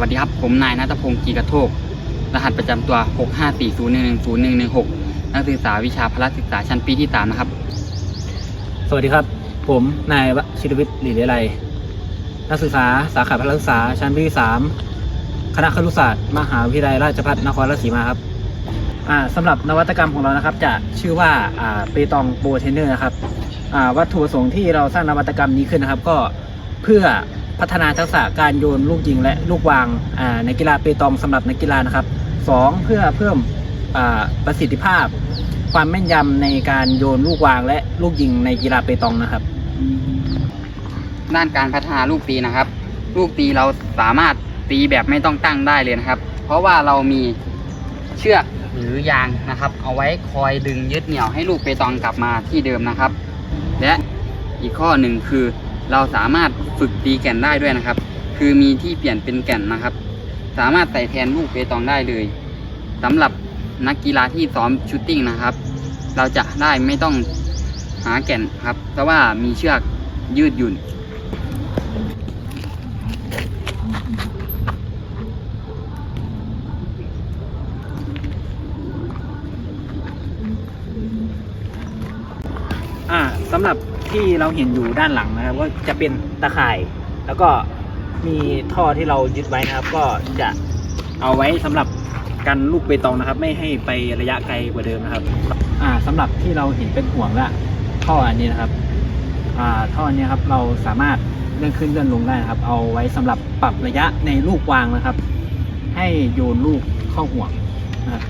วัสดีครับ ผมนายนัทพงศ์กีกระโทก รหัสประจำตัว 65401101116 นักศึกษาวิชาพละศึกษาชั้นปีที่ 3 นะครับ สวัสดีครับ ผมนายวชิรวิทย์หลีเลไลนักศึกษาสาขาพละศึกษาชั้นปีที่สามคณะครุศาสตร์ มหาวิทยาลัยราชภัฏนครราชสีมาครับอ่าสำหรับนวัตกรรมของเรานะครับ จะชื่อว่าอ่าเปตองโบเทนเนอร์นะครับวัตถุประสงค์ที่เราสร้างนวัตกรรมนี้ขึ้นนะครับ ก็เพื่อ พัฒนาทักษะการโยนลูกยิงและลูกวางในกีฬาเปตองสำหรับนักกีฬานะครับสองเพื่อเพิ่มประสิทธิภาพ ความแม่นยำในการโยนลูกวางและลูกยิงในกีฬาเปตองนะครับ ด้านการพัฒนาลูกตีนะครับ ลูกตีเราสามารถตีแบบไม่ต้องตั้งได้เลยนะครับ เพราะว่าเรามีเชือกหรือยางนะครับ เอาไว้คอยดึงยึดเหนี่ยวให้ลูกเปตองกลับมาที่เดิมนะครับ และอีกข้อหนึ่งคือ เราสามารถฝึกตีแก่นได้ด้วยนะครับ คือมีที่เปลี่ยนเป็นแก่นนะครับ สามารถใส่แทนลูกเปตองได้เลยสำหรับนักกีฬาที่ซ้อมชูตติ้งนะครับ เราจะได้ไม่ต้องหาแก่นครับ เพราะว่ามีเชือกยืดหยุ่น อ่าสำหรับที่เราเห็นอยู่ด้านหลังนะครับ ก็จะเป็นตะข่าย แล้วก็มีท่อที่เรายึดไว้นะครับ ก็จะเอาไว้สำหรับกันลูกเปตองนะครับ ไม่ให้ไประยะไกลกว่าเดิมนะครับ อ่าสำหรับที่เราเห็นเป็นห่วงละท่ออันนี้นะครับ อ่าท่อนี้ครับเราสามารถเลื่อนขึ้นเลื่อนลงได้นะครับ เอาไว้สำหรับปรับระยะในลูกวางนะครับ ให้โยนลูกเข้าห่วงนะครับ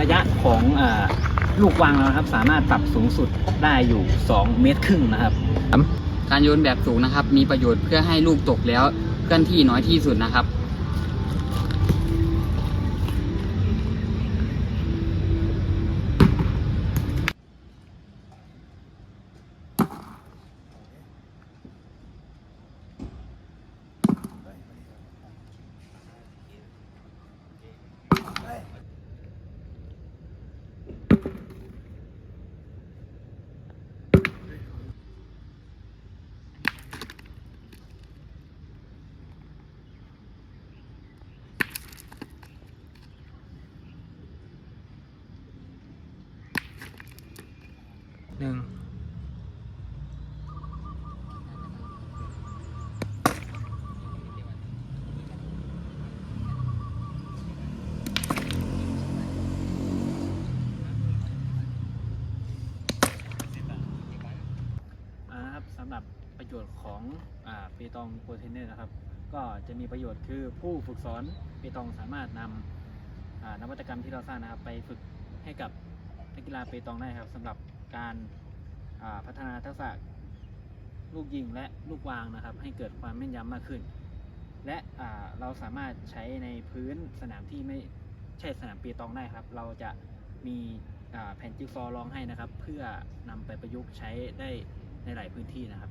ระยะของอลูกวางเราครับ สามารถปรับสูงสุดได้อยู่ 2 เมตรครึ่งนะครับ การโยนแบบสูงนะครับ มีประโยชน์เพื่อให้ลูกตกแล้วเคลื่อนที่น้อยที่สุดนะครับ หนึ่งอ่าครับสำหรับประโยชน์ของอ่าเปตองโปรเทนเนอร์นะครับ ก็จะมีประโยชน์คือผู้ฝึกสอนเปตองสามารถนำนวัตกรรมที่เราสร้างนะครับ ไปฝึกให้กับนักกีฬาเปตองได้ครับสำหรับ การาพัฒนาทักษะลูกยิงและลูกวางนะครับ ให้เกิดความแม่นยำมากขึ้น และเราสามารถใช้ในพื้นสนามที่ไม่ใช่สนามปีตองได้ครับ เราจะมีแผ่นจิ๊กซอว์รองให้นะครับ เพื่อนำไปประยุกต์ใช้ได้ในหลายพื้นที่นะครับ